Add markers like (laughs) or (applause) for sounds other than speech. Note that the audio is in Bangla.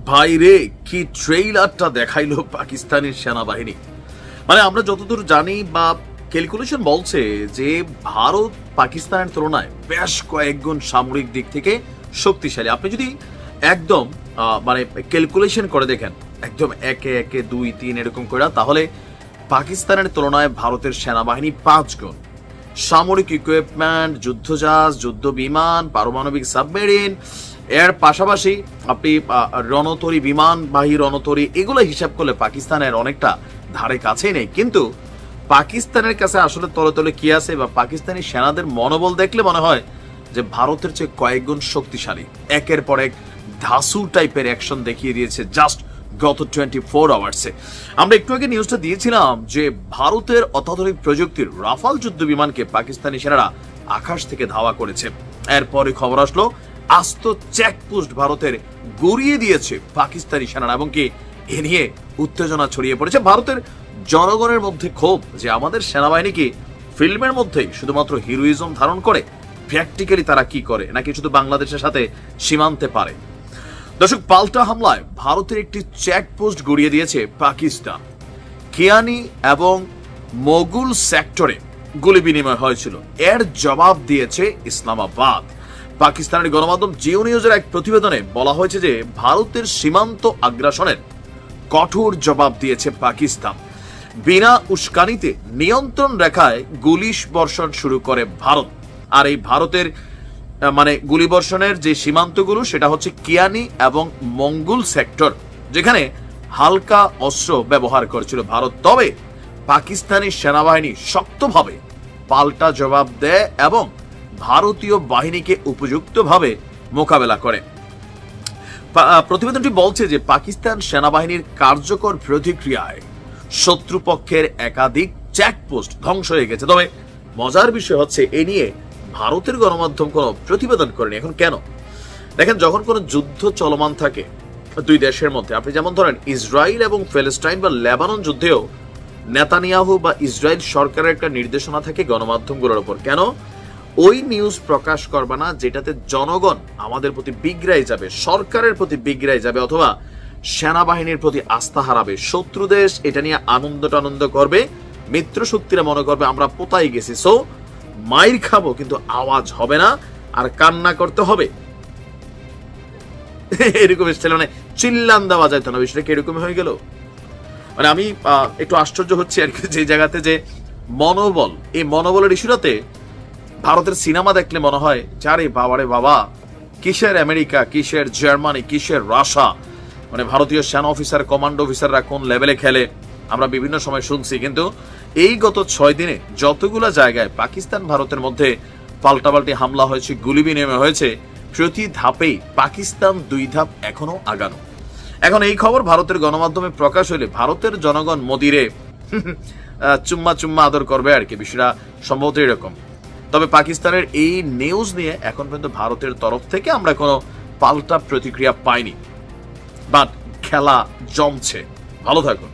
ভাই রে, কি ট্রেইলারটা দেখাইলো পাকিস্তানের সেনাবাহিনী? মানে আমরা যতদূর জানি বা ক্যালকুলেশন বলছে যে ভারত পাকিস্তানের তুলনায় বেশ কয়েকগুণ সামরিক দিক থেকে শক্তিশালী। আপনি যদি একদম মানে ক্যালকুলেশন করে দেখেন, একদম একে একে দুই তিন এরকম করে তাহলে পাকিস্তানের তুলনায় ভারতের সেনাবাহিনী পাঁচ গুণ সামরিক ইকুইপমেন্ট যুদ্ধজাহাজ যুদ্ধ বিমান পারমাণবিক সাবমেরিন এর পাশাপাশি আপনি রণতরী বিমানবাহী রণতরী, এগুলো হিসাব করলে পাকিস্তানের অনেকটা ধারে কাছেই নেই। কিন্তু পাকিস্তানের কাছে আসলে তলে তলে কি আছে বা পাকিস্তানি সেনাদের মনোবল দেখলে মনে হয় যে ভারতের চেয়ে কয়েকগুণ শক্তিশালী। একের পর এক ধাসু টাইপের অ্যাকশন দেখিয়ে দিয়েছে জাস্ট গত টোয়েন্টি ফোর আওয়ার্সে আমরা একটু আগে নিউজটা দিয়েছিলাম যে ভারতের অত্যাধুনিক প্রযুক্তির রাফাল যুদ্ধ বিমানকে পাকিস্তানি সেনারা আকাশ থেকে ধাওয়া করেছে। এরপরে খবর আসলো, আস্ত চেকপোস্ট ভারতের গড়িয়ে দিয়েছে পাকিস্তানি সেনারা এবং কি এ নিয়ে উত্তেজনা ছড়িয়ে পড়েছে। ভারতের জনগণের মধ্যে ক্ষোভ যে আমাদের সেনাবাহিনী কি ফিল্মের মধ্যেই শুধুমাত্র হিরোইজম ধারণ করে প্র্যাকটিক্যালি তারা কি করে? নাকি শুধু বাংলাদেশের সাথে সীমান্তে পারে? দর্শক, পাল্টা হামলায় ভারতের একটি চেকপোস্ট গড়িয়ে দিয়েছে পাকিস্তান। কিয়ানি এবং মোগুল সেক্টরে গুলি বিনিময় হয়েছিল। এর জবাব দিয়েছে ইসলামাবাদ। পাকিস্তানের গণমাধ্যম জিও নিউজের এক প্রতিবেদনে বলা হয়েছে যে, ভারতের সীমান্ত আগ্রাসনের কঠোর জবাব দিয়েছে পাকিস্তান। বিনা উস্কানিতে নিয়ন্ত্রণ রেখায় গুলিশ বর্ষণ শুরু করে ভারত। আর এই ভারতের মানে গুলিবর্ষণের যে সীমান্তগুলো, সেটা হচ্ছে কিয়ানি এবং মঙ্গল সেক্টর, যেখানে হালকা অস্ত্র ব্যবহার করেছিল ভারত। তবে পাকিস্তানি সেনাবাহিনী শক্তভাবে পাল্টা জবাব দেয় এবং ভারতীয় বাহিনীকে উপযুক্তভাবে মোকাবেলা করে। প্রতিবেদনটি বলছে যে পাকিস্তান সেনাবাহিনীর কার্যকর প্রতিক্রিয়ায় শত্রুপক্ষের একাধিক চেকপোস্ট ধ্বংস হয়ে গেছে। তবে মজার বিষয় হচ্ছে, এ নিয়ে ভারতের গণমাধ্যম কোনো প্রতিবেদন করেনি, এখন কেন? দেখেন, যখন কোনো যুদ্ধ চলমান থাকে দুই দেশের মধ্যে, আপনি যেমন ধরেন ইসরায়েল এবং ফেলেস্টাইন বা লেবানন যুদ্ধেও নেতানিয়াহু বা ইসরায়েল সরকারের একটা নির্দেশনা থাকে গণমাধ্যমগুলোর ওপর। কেন? ওই নিউজ প্রকাশ করবে না যেটাতে জনগণ আমাদের প্রতি বিগড়াই যাবে, সরকারের প্রতি বিগড়াই যাবে অথবা সেনাবাহিনীর প্রতি আস্থা হারাবে। শত্রু দেশ এটা নিয়ে আনন্দ টানন্দ করবে মিত্র শক্তিরা মনে করবে, আমরা পোতাই গেছি। সো মাইর খাব, কিন্তু আওয়াজ হবে না, আর কান্না করতে হবে। এরকম স্টাইল মানে চিল্লান দেওয়া যায় না, বিষয়টা এরকম হয়ে গেল? মানে আমি একটু আশ্চর্য হচ্ছি আর কি, যে জায়গাতে যে মনোবল, এই মনোবলের ইস্যুটাতে ভারতের সিনেমা দেখলে মনে হয় যারে বাবারে বাবা কিসের আমেরিকা, কিসের জার্মানি, কিসের রাশা মানে ভারতীয় সেনা অফিসার কমান্ডো অফিসাররা কোন লেভেলে খেলে, আমরা বিভিন্ন সময় শুনছি, কিন্তু এই গত ছয় দিনে যতগুলো জায়গায় পাকিস্তান ভারতের মধ্যে পাল্টাপাল্টি হামলা হয়েছে, গুলি বিনিময় হয়েছে, প্রতি ধাপেই পাকিস্তান দুই ধাপ এখনও আগানো। এখন এই খবর ভারতের গণমাধ্যমে প্রকাশ হইলে ভারতের জনগণ মোদিরে (laughs) চুম্মা চুম্মা আদর করবে আর কি, বিষয়টা সম্ভবত এরকম। তবে পাকিস্তানের এই নিউজ নিয়ে এখন পর্যন্ত ভারতের তরফ থেকে আমরা কোনো পাল্টা প্রতিক্রিয়া পাইনি। বাট খেলা জমছে। ভালো থাকুন।